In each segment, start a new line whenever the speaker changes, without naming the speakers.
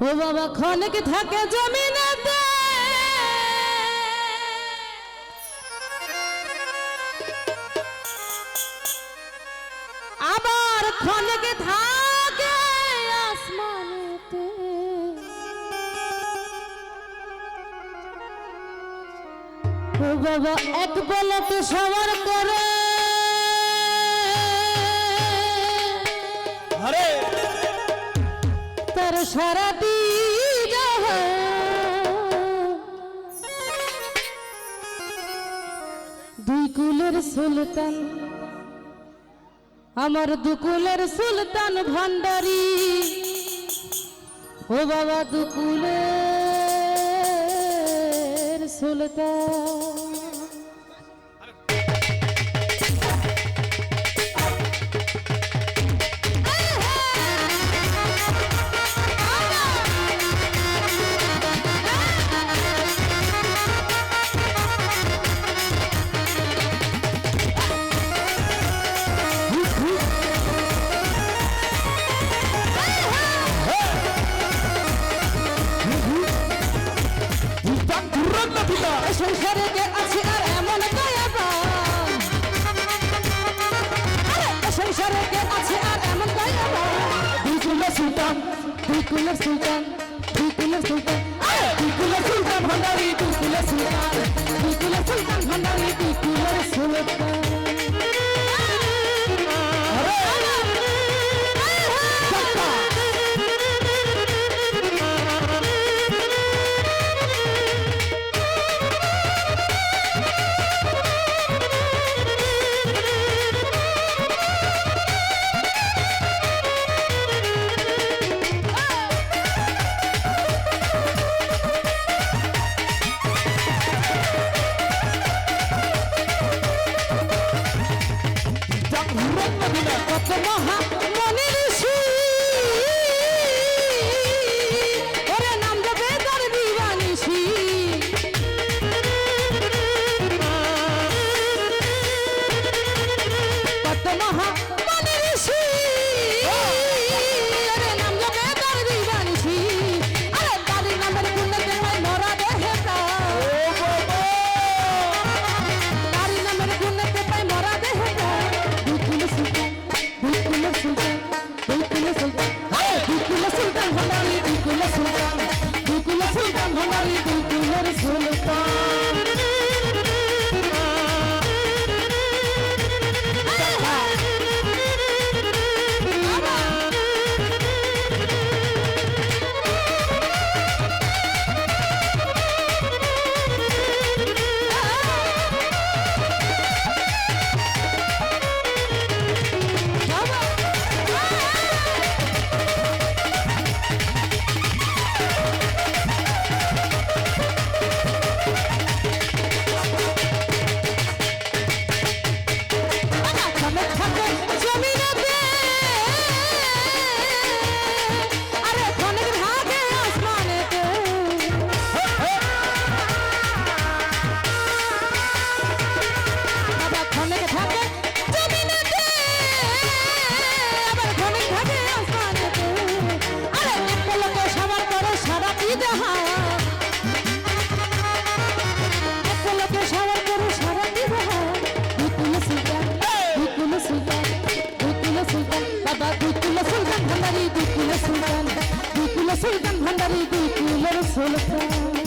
ও বাবা খনক থাকে আবার খনক থাকে ও বাবা এক বলতে সবার করে
আরে।
তার সারা দুই কুলের সুলতান আমার দুকুলের সুলতান ভান্ডারি। ও বাবা দুকুলের সুলতান।
ফুল সুলতান
ফুল সুলতান কত মহা சொல்லுத்தான் সুলতান ভান্ডারি দিদি মোর সুলতান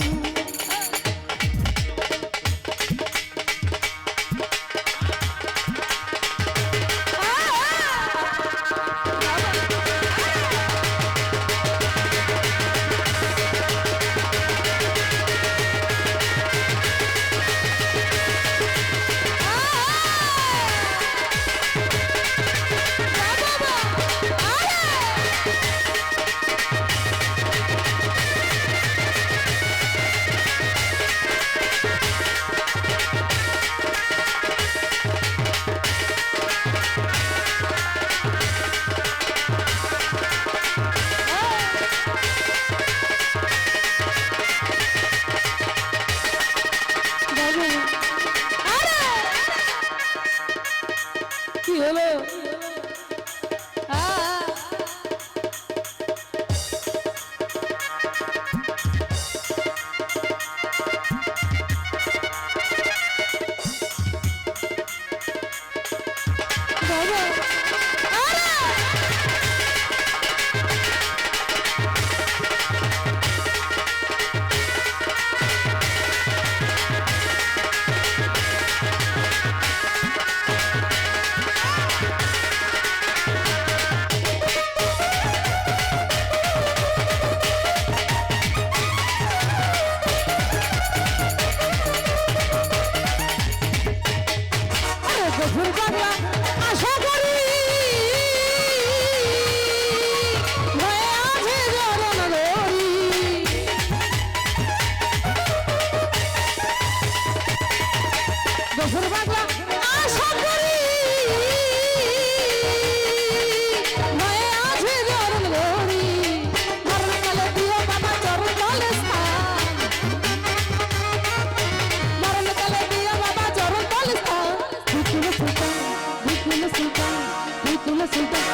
తుక్కున సుల్తాన్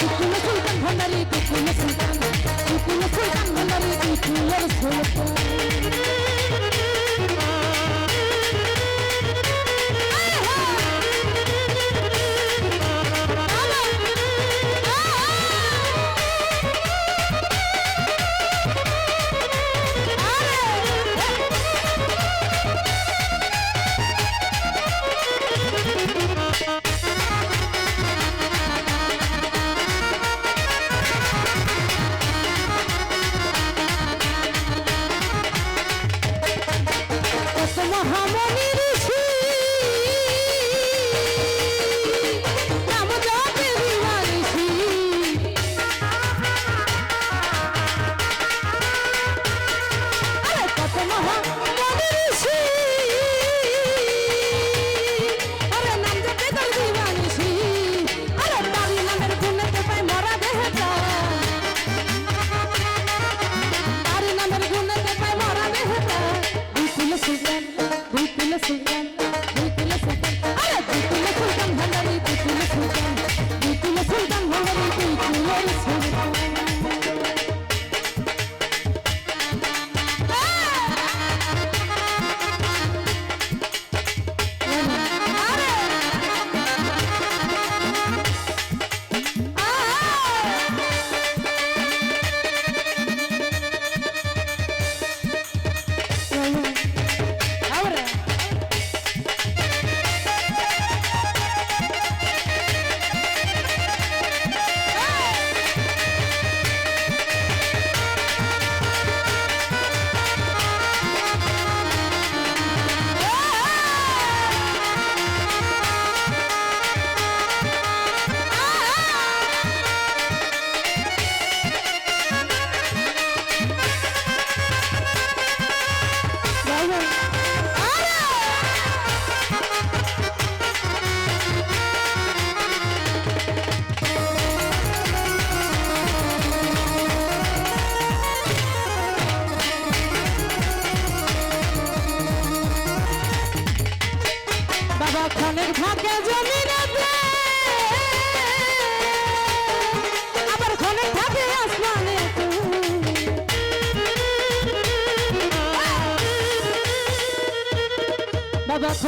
తుక్కున సుల్తాన్ భండారి తుక్కున సుల్తాన్ come on. সুলতান ভান্ডারী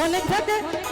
অনেক থেকে